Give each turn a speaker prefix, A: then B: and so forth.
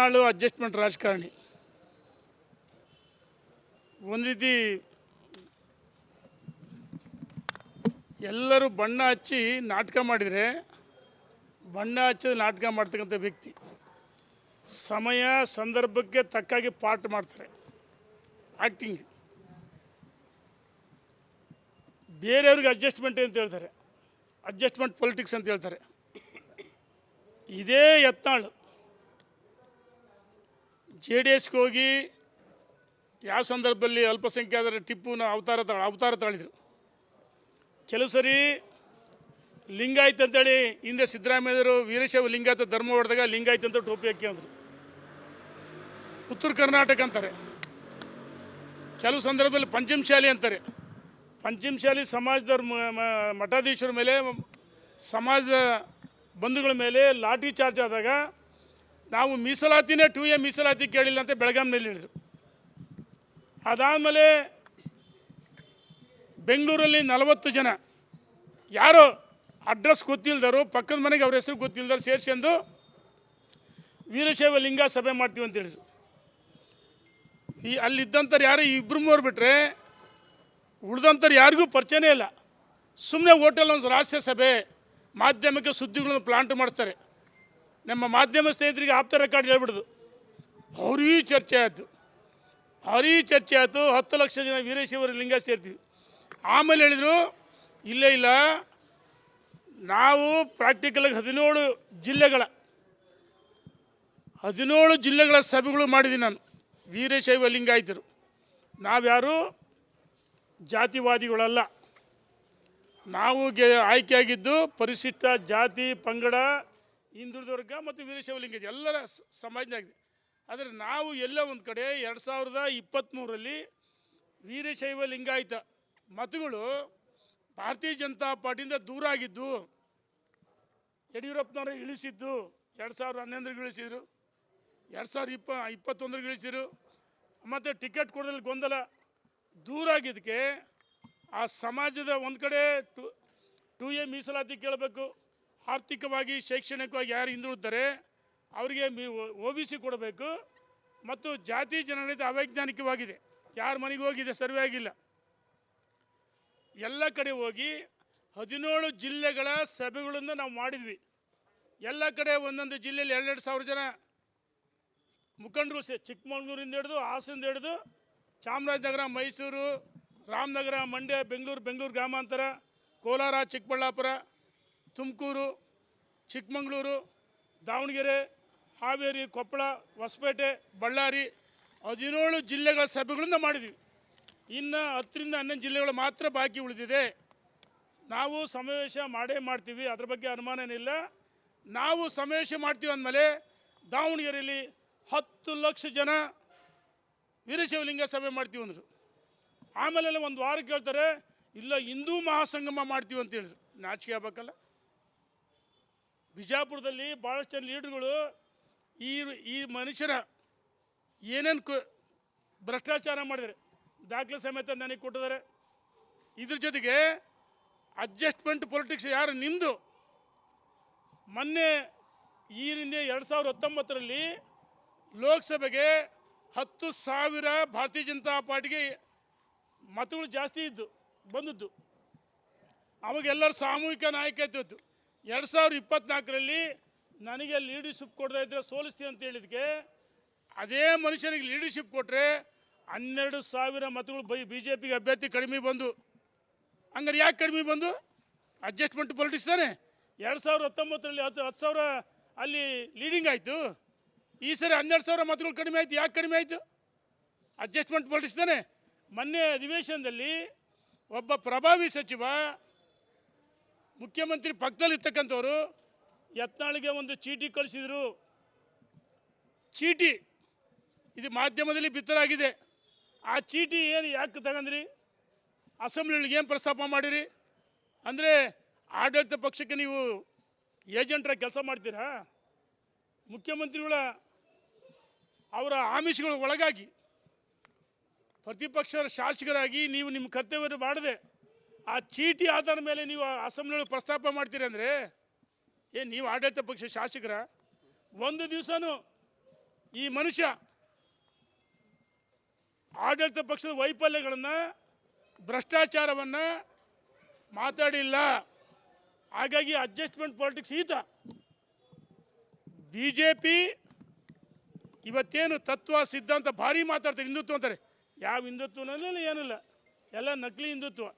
A: ನಾಳು adjustment ರಾಜಕಾರಣಿ. ಒಂದು ರೀತಿ ಎಲ್ಲರೂ ಬಣ್ಣ ಹಚ್ಚಿ ನಾಟಕ ಮಾಡಿದರೆ ಬಣ್ಣ ಹಚ್ಚಿದ ನಾಟಕ ಮಾಡ್ತಕ್ಕಂಥ ವ್ಯಕ್ತಿ. ಸಮಯ, ಸಂದರ್ಭಕ್ಕೆ ತಕ್ಕಾಗಿ ಪಾಠ ಮಾಡ್ತಾರೆ. ಆ್ಯಕ್ಟಿಂಗ್ ಬೇರೆಯವ್ರಿಗೆ ಅಡ್ಜಸ್ಟ್ಮೆಂಟ್ ಅಂತ ಹೇಳ್ತಾರೆ. ಅಡ್ಜಸ್ಟ್ಮೆಂಟ್ ಪೊಲಿಟಿಕ್ಸ್ ಅಂತ ಹೇಳ್ತಾರೆ. ಇದೇ ಯತ್ನಾಳು. ಜೆ ಡಿ ಎಸ್ಗೆ ಹೋಗಿ ಯಾವ ಸಂದರ್ಭದಲ್ಲಿ ಅಲ್ಪಸಂಖ್ಯಾತರ ಟಿಪ್ಪುನ ಅವತಾರ ತಾಳ, ಅವತಾರ ತಾಳಿದರು. ಕೆಲವು ಸರಿ ಲಿಂಗಾಯತ್ ಅಂತೇಳಿ ಹಿಂದೆ ಸಿದ್ದರಾಮಯ್ಯರು ವೀರಶೈವ ಲಿಂಗಾಯತ ಧರ್ಮ ಹೊಡೆದಾಗ ಲಿಂಗಾಯತ್ ಅಂತ ಟೋಪಿ ಹಾಕ್ಯಂದ್ರು ಉತ್ತರ ಕರ್ನಾಟಕ ಅಂತಾರೆ. ಕೆಲವು ಸಂದರ್ಭದಲ್ಲಿ ಪಂಚಮಶಾಲಿ ಅಂತಾರೆ. ಪಂಚಮಶಾಲಿ ಸಮಾಜದ ಮ- ಮ- ಮಠಾಧೀಶರ ಮೇಲೆ, ಸಮಾಜದ ಬಂಧುಗಳ ಮೇಲೆ ಲಾಠಿ ಚಾರ್ಜ್ ಆದಾಗ ನಾವು ಮೀಸಲಾತಿನೇ ಟು ಎ ಮೀಸಲಾತಿ ಕೇಳಿಲ್ಲ ಅಂತ ಬೆಳಗಾಂನಲ್ಲಿ ಹೇಳಿದರು. ಅದಾದಮೇಲೆ ಬೆಂಗಳೂರಲ್ಲಿ ನಲವತ್ತು ಜನ, ಯಾರೋ ಅಡ್ರೆಸ್ ಗೊತ್ತಿಲ್ಲದರು ಪಕ್ಕದ ಮನೆಗೆ ಅವ್ರ ಹೆಸರು ಗೊತ್ತಿಲ್ಲದರು ಸೇರಿಸ್ಕೊಂಡು ವೀರಶೈವ ಲಿಂಗ ಸಭೆ ಮಾಡ್ತೀವಿ ಅಂತ ಹೇಳಿದ್ರು. ಈ ಅಲ್ಲಿದ್ದಂಥವ್ರು ಯಾರು ಇಬ್ಬರು ಮೂರು ಬಿಟ್ಟರೆ ಉಳಿದಂಥವ್ರು ಯಾರಿಗೂ ಪರಿಚಯನೇ ಇಲ್ಲ. ಸುಮ್ಮನೆ ಹೋಟೆಲ್ ಒಂದು ರಾಷ್ಟ್ರೀಯ ಸಭೆ, ಮಾಧ್ಯಮಕ್ಕೆ ಸುದ್ದಿಗಳನ್ನು ಪ್ಲಾಂಟ್ ಮಾಡಿಸ್ತಾರೆ. ನಮ್ಮ ಮಾಧ್ಯಮ ಸ್ನೇಹಿತರಿಗೆ ಆಪ್ತ ರೆಕಾರ್ಡ್ ಹೇಳ್ಬಿಡ್ದು. ಭಾರೀ ಚರ್ಚೆ ಆಯಿತು. ಭಾರೀ ಚರ್ಚೆ ಆಯಿತು. ಹತ್ತು ಲಕ್ಷ ಜನ ವೀರಶೈವರ ಲಿಂಗ ಸೇರ್ತೀವಿ. ಆಮೇಲೆ ಹೇಳಿದರು, ಇಲ್ಲೇ ಇಲ್ಲ. ನಾವು ಪ್ರಾಕ್ಟಿಕಲಾಗಿ ಹದಿನೇಳು ಜಿಲ್ಲೆಗಳ ಹದಿನೇಳು ಜಿಲ್ಲೆಗಳ ಸಭೆಗಳು ಮಾಡಿದ್ದೀನಿ ನಾನು. ವೀರಶೈವ ಲಿಂಗಾಯಿತರು. ನಾವ್ಯಾರು? ಜಾತಿವಾದಿಗಳಲ್ಲ. ನಾವು ಗೆ ಆಯ್ಕೆಯಾಗಿದ್ದು ಪರಿಶಿಷ್ಟ, ಜಾತಿ, ಪಂಗಡ ಹಿಂದುಳಿದ ವರ್ಗ ಮತ್ತು ವೀರಶೈವ ಲಿಂಗಾಯತ ಎಲ್ಲರ ಸಮಾಜದಾಗಿದೆ ಆದರೆ ನಾವು ಎಲ್ಲೋ ಒಂದು ಕಡೆ ಎರಡು ಸಾವಿರದ ಇಪ್ಪತ್ತ್ಮೂರರಲ್ಲಿ ವೀರಶೈವ ಲಿಂಗಾಯಿತ ಮತಗಳು ಭಾರತೀಯ ಜನತಾ ಪಾರ್ಟಿಯಿಂದ ದೂರ ಆಗಿದ್ದು, ಯಡಿಯೂರಪ್ಪನವರು ಇಳಿಸಿದ್ದು, ಎರಡು ಸಾವಿರದ ಹನ್ನೊಂದರಿಗೆ ಇಳಿಸಿದರು, ಎರಡು ಸಾವಿರದ ಇಪ್ಪ, ಇಪ್ಪತ್ತೊಂದರಿಗೆ ಇಳಿಸಿದರು, ಮತ್ತು ಟಿಕೆಟ್ ಕೊಡೋದ್ರಲ್ಲಿ ಗೊಂದಲ ದೂರ ಆಗಿದ್ದಕ್ಕೆ ಆ ಸಮಾಜದ ಒಂದು ಕಡೆ ಟು ಟು ಎ ಮೀಸಲಾತಿ ಕೇಳಬೇಕು ಆರ್ಥಿಕವಾಗಿ, ಶೈಕ್ಷಣಿಕವಾಗಿ ಯಾರು ಹಿಂದುಳಿತಾರೆ, ಅವರಿಗೆ ಒ ಬಿ ಸಿ ಕೊಡಬೇಕು ಮತ್ತು ಜಾತಿ ಜನಗಣತಿ ಅವೈಜ್ಞಾನಿಕವಾಗಿದೆ. ಯಾರ ಮನೆಗೆ ಹೋಗಿದೆ ಸರ್ವೆ ಆಗಿಲ್ಲ. ಎಲ್ಲ ಕಡೆ ಹೋಗಿ ಹದಿನೇಳು ಜಿಲ್ಲೆಗಳ ಸಭೆಗಳನ್ನು ನಾವು ಮಾಡಿದ್ವಿ. ಎಲ್ಲ ಕಡೆ ಒಂದೊಂದು ಜಿಲ್ಲೆಯಲ್ಲಿ ಎರಡೆರಡು ಸಾವಿರ ಜನ ಮುಖಂಡರು ಸೇ, ಚಿಕ್ಕಮಗಳೂರಿಂದ ಹಿಡಿದು ಹಾಸನದಿಂದ ಹಿಡಿದು ಚಾಮರಾಜನಗರ, ಮೈಸೂರು, ರಾಮನಗರ, ಮಂಡ್ಯ, ಬೆಂಗಳೂರು ಬೆಂಗಳೂರು ಗ್ರಾಮಾಂತರ, ಕೋಲಾರ, ಚಿಕ್ಕಬಳ್ಳಾಪುರ ತುಮಕೂರು, ಚಿಕ್ಕಮಗಳೂರು, ದಾವಣಗೆರೆ, ಹಾವೇರಿ, ಕೊಪ್ಪಳ, ಹೊಸಪೇಟೆ, ಬಳ್ಳಾರಿ ಹದಿನೇಳು ಜಿಲ್ಲೆಗಳ ಸಭೆಗಳನ್ನು ಮಾಡಿದ್ವಿ. ಇನ್ನು ಹತ್ತರಿಂದ ಹನ್ನೊಂದು ಜಿಲ್ಲೆಗಳು ಮಾತ್ರ ಬಾಕಿ ಉಳಿದಿದೆ. ನಾವು ಸಮಾವೇಶ ಮಾಡೇ ಮಾಡ್ತೀವಿ, ಅದ್ರ ಬಗ್ಗೆ ಅನುಮಾನನಿಲ್ಲ ನಾವು ಸಮಾವೇಶ ಮಾಡ್ತೀವಿ ಅಂದಮೇಲೆ ದಾವಣಗೆರೆಯಲ್ಲಿ ಹತ್ತು ಲಕ್ಷ ಜನ ವೀರಶಿವಲಿಂಗ ಸಭೆ ಮಾಡ್ತೀವಿ ಅಂದರು. ಆಮೇಲೆಲ್ಲ ಒಂದು ವಾರ ಕೇಳ್ತಾರೆ, ಇಲ್ಲ ಹಿಂದೂ ಮಹಾಸಂಗಮ ಮಾಡ್ತೀವಿ ಅಂತ ಹೇಳಿದ್ರು. ನಾಚಿಕೆ ಆಗ್ಬೇಕಲ್ಲ? ಬಿಜಾಪುರದಲ್ಲಿ ಭಾಳಷ್ಟು ಜನ ಲೀಡ್ರ್ಗಳು ಈ ಈ ಮನುಷ್ಯರ ಏನೇನು ಕು, ಭ್ರಷ್ಟಾಚಾರ ಮಾಡಿದರೆ ದಾಖಲೆ ಸಮೇತ ನನಗೆ ಕೊಟ್ಟಿದ್ದಾರೆ. ಇದ್ರ ಜೊತೆಗೆ ಅಡ್ಜಸ್ಟ್ಮೆಂಟ್ ಪೊಲಿಟಿಕ್ಸ್ ಯಾರು ನಿಂದು? ಮೊನ್ನೆ ಈ ಹಿಂದೆ ಎರಡು ಸಾವಿರದ ಹತ್ತೊಂಬತ್ತರಲ್ಲಿ ಲೋಕಸಭೆಗೆ ಹತ್ತು ಸಾವಿರ ಭಾರತೀಯ ಜನತಾ ಪಾರ್ಟಿಗೆ ಮತಗಳು ಜಾಸ್ತಿ ಇದ್ದು, ಬಂದದ್ದು. ಅವಾಗ ಎಲ್ಲರೂ ಸಾಮೂಹಿಕ ನಾಯಕತ್ವದ್ದು ಎರಡು ಸಾವಿರದ ಇಪ್ಪತ್ನಾಲ್ಕರಲ್ಲಿ ನನಗೆ ಲೀಡರ್ಶಿಪ್ ಕೊಡ್ತಾ ಇದ್ದರೆ ಸೋಲಿಸ್ತೀನಿ ಅಂತ ಹೇಳಿದಕ್ಕೆ ಅದೇ ಮನುಷ್ಯನಿಗೆ ಲೀಡರ್ಶಿಪ್ ಕೊಟ್ಟರೆ ಹನ್ನೆರಡು ಸಾವಿರ ಮತಗಳು ಬೈ ಬಿ ಜೆ ಪಿಗೆ ಅಭ್ಯರ್ಥಿ ಕಡಿಮೆ ಬಂದು. ಹಂಗಾರೆ ಯಾಕೆ ಕಡಿಮೆ ಬಂದು? ಅಡ್ಜಸ್ಟ್ಮೆಂಟ್ ಪೊಲಿಟಿಕ್ಸ್ ತಾನೆ. ಎರಡು ಸಾವಿರದ ಹತ್ತೊಂಬತ್ತರಲ್ಲಿ ಹತ್ತು ಹತ್ತು ಸಾವಿರ ಅಲ್ಲಿ ಲೀಡಿಂಗ್ ಆಯಿತು. ಈ ಸರಿ ಹನ್ನೆರಡು ಸಾವಿರ ಮತಗಳು ಕಡಿಮೆ ಆಯಿತು. ಯಾಕೆ ಕಡಿಮೆ ಆಯಿತು? ಅಡ್ಜಸ್ಟ್ಮೆಂಟ್ ಪೊಲಿಟಿಕ್ಸ್ ತಾನೆ. ಮೊನ್ನೆ ಅಧಿವೇಶನದಲ್ಲಿ ಒಬ್ಬ ಪ್ರಭಾವಿ ಸಚಿವ ಮುಖ್ಯಮಂತ್ರಿ ಪಕ್ಕದಲ್ಲಿರ್ತಕ್ಕಂಥವ್ರು ಯತ್ನಾಳಿಗೆ ಒಂದು ಚೀಟಿ ಕಳಿಸಿದರು. ಚೀಟಿ ಇದು ಮಾಧ್ಯಮದಲ್ಲಿ ಬಿತ್ತರಾಗಿದೆ. ಆ ಚೀಟಿ ಏನು ಯಾಕೆ ತಗೊಂಡ್ರಿ? ಅಸೆಂಬ್ಲಿಗಳಿಗೆ ಏನು ಪ್ರಸ್ತಾಪ ಮಾಡಿರಿ? ಅಂದರೆ ಆಡಳಿತ ಪಕ್ಷಕ್ಕೆ ನೀವು ಏಜೆಂಟ್ರ ಕೆಲಸ ಮಾಡ್ತೀರಾ? ಮುಖ್ಯಮಂತ್ರಿಗಳ ಅವರ ಆಮಿಷಗಳ ಒಳಗಾಗಿ ಪ್ರತಿಪಕ್ಷ ಶಾಸಕರಾಗಿ ನೀವು ನಿಮ್ಮ ಕರ್ತವ್ಯ ಮಾಡದೆ. ಆ ಚೀಟಿ ಆಧಾರದ ಮೇಲೆ ನೀವು ಅಸೆಂಬ್ಲಿಯೊಳಗೆ ಪ್ರಸ್ತಾಪ ಮಾಡ್ತೀರಿ ಅಂದರೆ, ಏ, ನೀವು ಆಡಳಿತ ಪಕ್ಷ ಶಾಸಕರ, ಒಂದು ದಿವಸನೂ ಈ ಮನುಷ್ಯ ಆಡಳಿತ ಪಕ್ಷದ ವೈಫಲ್ಯಗಳನ್ನು, ಭ್ರಷ್ಟಾಚಾರವನ್ನು ಮಾತಾಡಿಲ್ಲ. ಹಾಗಾಗಿ ಅಡ್ಜಸ್ಟ್ಮೆಂಟ್ ಪಾಲಿಟಿಕ್ಸ್ ಈತ. ಬಿ ಜೆ ಪಿ ಇವತ್ತೇನು ತತ್ವ, ಸಿದ್ಧಾಂತ ಭಾರಿ ಮಾತಾಡ್ತಾರೆ, ಹಿಂದುತ್ವ ಅಂತಾರೆ. ಯಾವ ಹಿಂದುತ್ವನೂ ಏನಿಲ್ಲ ಎಲ್ಲ ನಕಲಿ ಹಿಂದುತ್ವ.